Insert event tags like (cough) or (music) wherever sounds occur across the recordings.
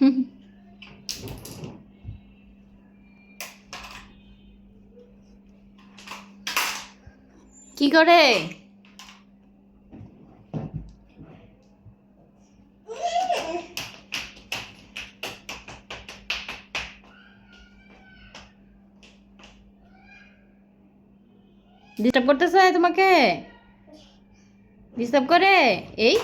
(laughs) কি করে? ডিস্টার্ব করতেছে তোমাকে? ডিস্টার্ব করে? এই?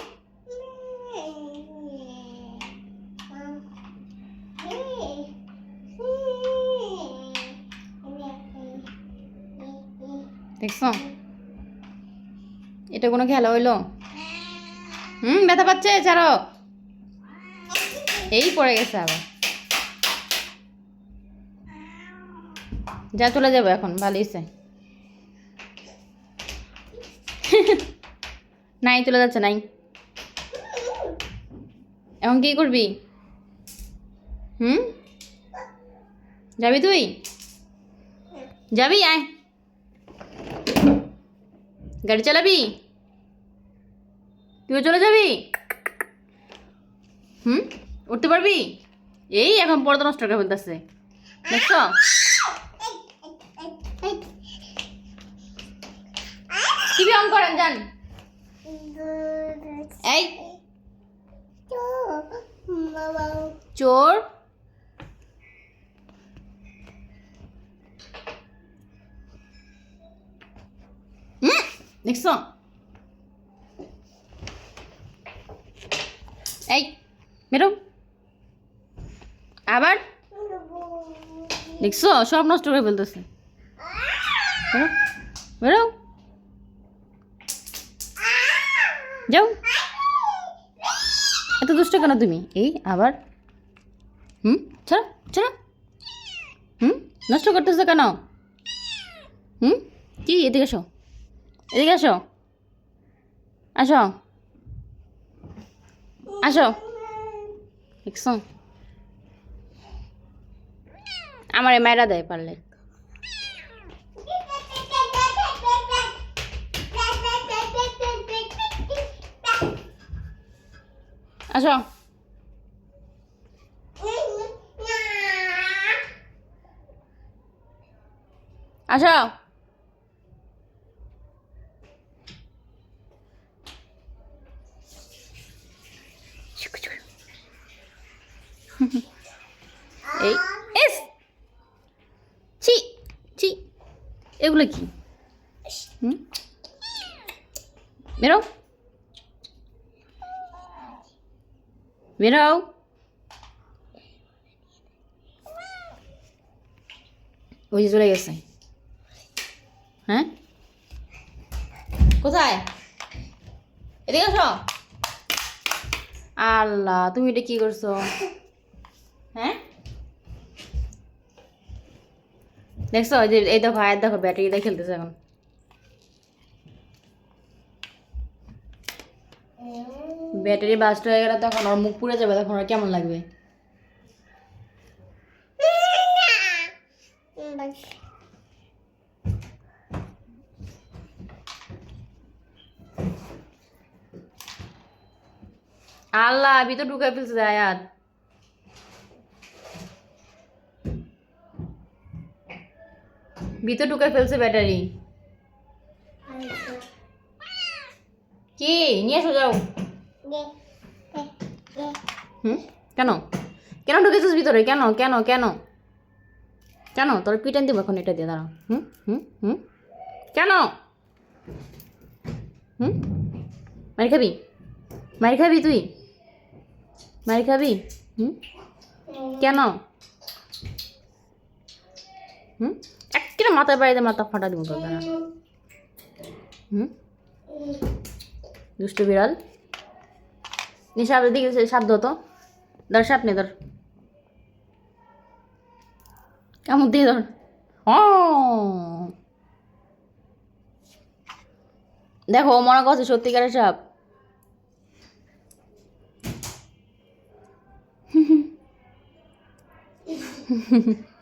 দেখছ? এটা কোনো খেলা হইল? হুম, ব্যথা পাচ্ছে, ছাড়ো। এই পড়ে গেছে আবার। যা, চলে যাব এখন ভালো হয়েছে। নাই, চলে যাচ্ছে, নাই। এখন কি করবি? হুম? যাবি তুই? যাবি, আয়। গাড়ি চালাবি? তুইও চলে যাবি? হুম? উঠতে পারবি? এই এখন পর্দা নষ্ট করে ফেলতেছে। দেখছ? টিভি অন করেন যান। এই। চোর। দেখছ এই বেরো আবার? দেখছ? সব নষ্ট করে ফেলতেছে। বেরো বেরো যাও। এত দুষ্ট কেন তুমি? এই, আবার? হুম? চলো চলো হুম? নষ্ট করতেছো কেন? হুম? কি, এদিকে আসো এদিকে আসো। আসো। আসো। দেখছ? আমার মায়েরা দেয় পারলে। আসো। আসো। এই এস ছি ছি। এগুলো কি? বেরো। বেরাও ওই যে চলে গেছে। হ্যাঁ? কোথায়? এদিকে আসো। আল্লাহ, তুমি এটা কি করছ? হ্যাঁ? দেখছ এই যে এই দেখো আয়ের দেখো ব্যাটারি দিয়ে খেলতেছে এখন। ব্যাটারি বাস্ট হয়ে গেলে তখন ওর মুখ পুড়ে যাবে, তখন ওর কেমন লাগবে? আল্লাহ আমি তো ঢুকে ফেলছে আয়াত। ভিতর ঢুকে ফেলছে ব্যাটারি। কি? নিয়ে এসো, যাও। হুম? কেন? কেন ঢুকেছিস ভিতরে? কেন? কেন? কেন? কেন? তোর পিটান দিব এখন এটা দিয়ে দাঁড়াও হুম? হুম? হুম? কেন? হুম? মারি খাবি? মারি খাবি তুই? মারি খাবি? হুম? কেন? হুম? একটা মাথায় বাড়িতে মাথা ফাটা দিব তোর দাঁড়া হুম? দুষ্ট বিড়াল। নিশাব দিকে সাধ্য তো ধর, সাপ নে, ধর। কেমন দিয়ে ধর। ও দেখো, ও মনে করছে সত্যিকারের সাপ। (laughs)